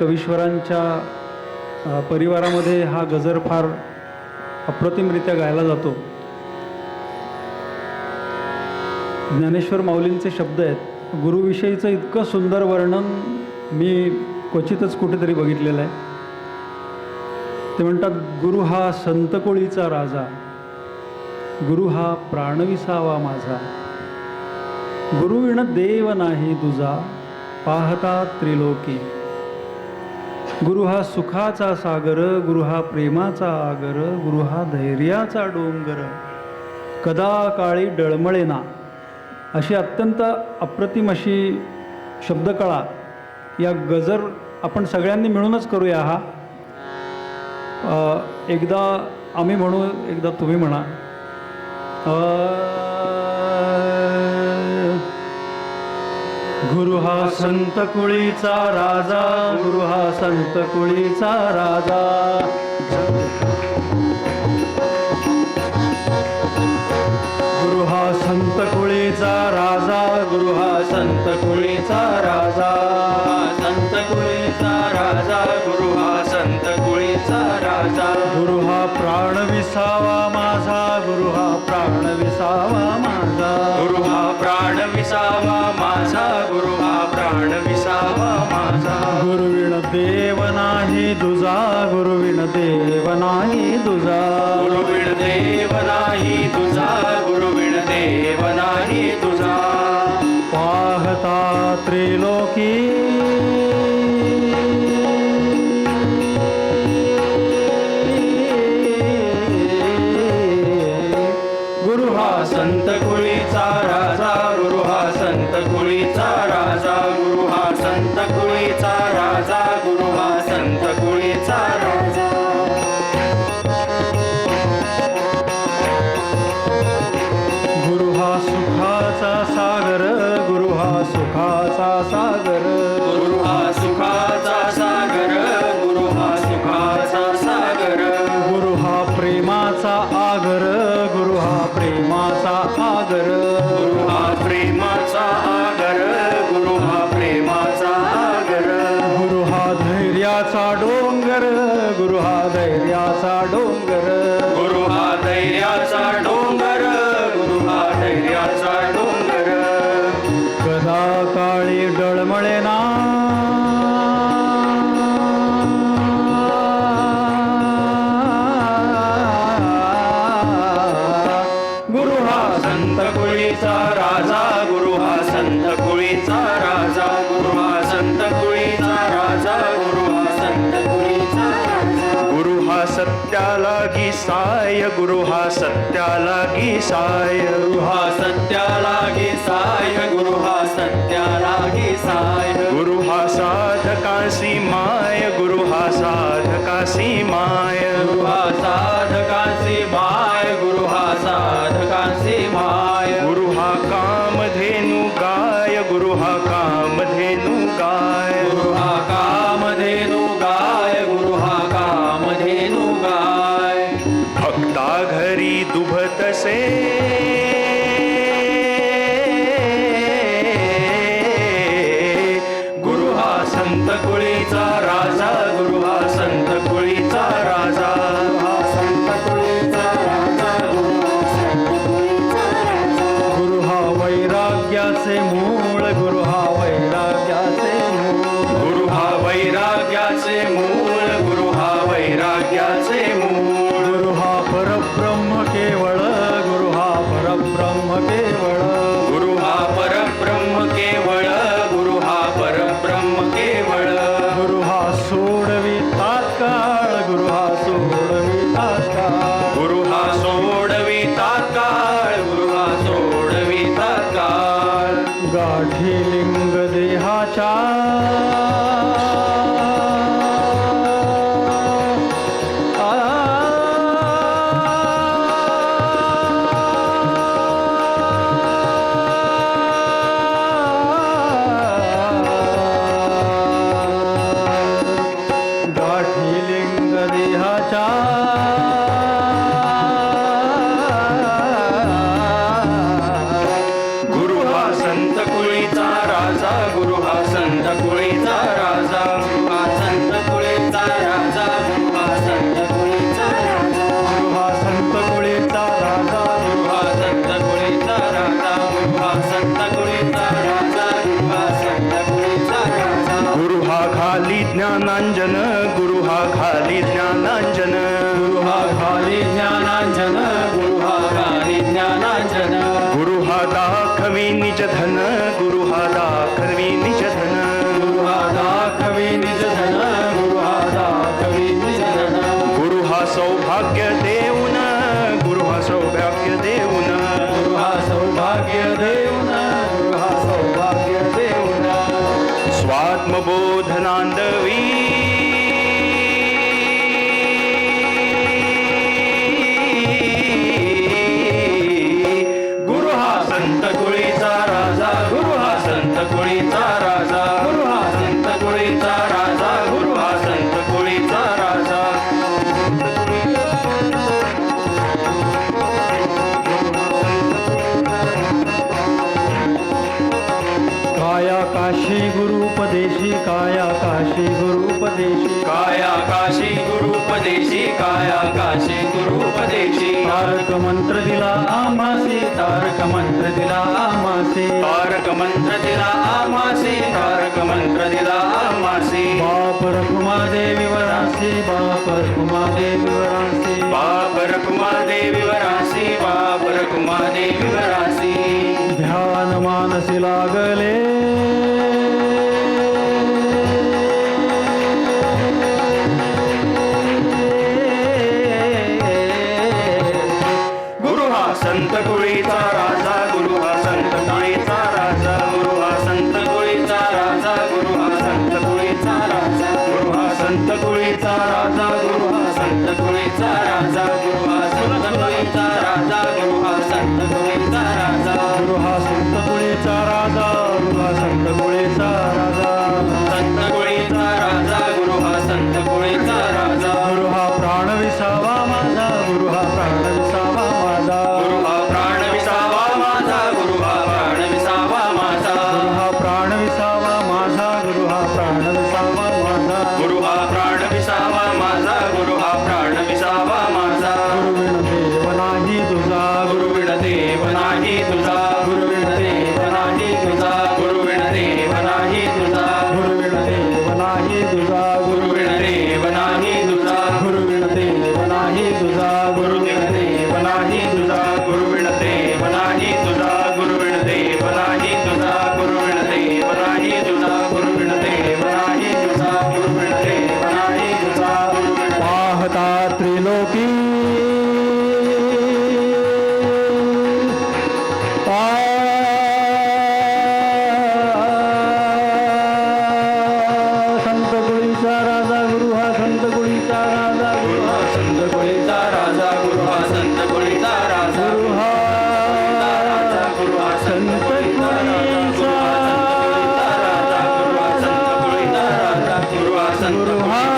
कवीश्वरांच्या परिवारामध्ये हा गजर फार अप्रतिमरित्या गायला जातो. ज्ञानेश्वर माऊलींचे शब्द आहेत. गुरुविषयीचं इतकं सुंदर वर्णन मी क्वचितच कुठेतरी बघितलेलं आहे. ते म्हणतात गुरु हा संतकोळीचा राजा. गुरु हा प्राणविसावा माझा. गुरुविण देव नाही तुझा. पाहता त्रिलोकी. गुरु हा सुखाचा सागर गुरु हा प्रेमाचा आगर गुरु हा धैर्याचा डोंगर. कदा काळी डळमळेना. अशी अत्यंत अप्रतिम अशी शब्दकळा या गजर आपण सगळ्यांनी मिळूनच करूया हा. एकदा आम्ही म्हणू एकदा तुम्ही म्हणा. गुरु हा संत कुळीचा राजा. गुरु हा संत कुळीचा राजा. गुरु हा संत कुळीचा राजा. गुरु हा संत कुळीचा राजा. संत कुळीचा राजा. गुरु हा संत कुळीचा राजा. गुरु हा प्राण विसावा माझा. गुरु हा प्राण विसावा माझा गुरु हा प्राण विसावा माझा गुरु हा प्राण विसावा माझा. गुरुविण देव नाही तुझा गुरुविण देव नाही तुझा. गुरुविण देव नाही तुझा गुरुविण देव नाही तुझा. पाहता त्रिलोकी धैर्याचा डोंगर. गुरु हा धैर्याचा डोंगर. गुरु हा सत्याला गी साय. गुरु हा सत्याला गे साय. गुरु हा सत्याला गे साय. गुरु हा साधकासी माय. गुरु हा साधकासी माय. गुरु हा साधकांची माय. गुरु हा साधकांची माय. गुरु हा कामधेनु गाय. गुरु हा कामधेनु निज धन गुरु हा दाखवी निज धन. गुरु हा दाखवी निज धन गुरु हा निज धन. गुरु हा सौभाग्य देऊन गुरु हा सौभाग्य देऊन. गुरु हा सौभाग्य देऊन गुरु हा सौभाग्य देऊन. स्वात्मबोधनांद काया काशी गुरुपदेशी. काया काशी गुरुपदेशी काया काशी गुरुपदेशी. तारक मंत्र दिला आमासे तारक मंत्र दिला आमासे तारक मंत्र दिला आमासे तारक मंत्र दिला आमासे बाप रखुमा देवी वरासे बाप रखुमा देवी वरासे बाप रखुमा देवी वरासे बाप रखुमा देवी वरासे ध्यान मानसी लागले. संत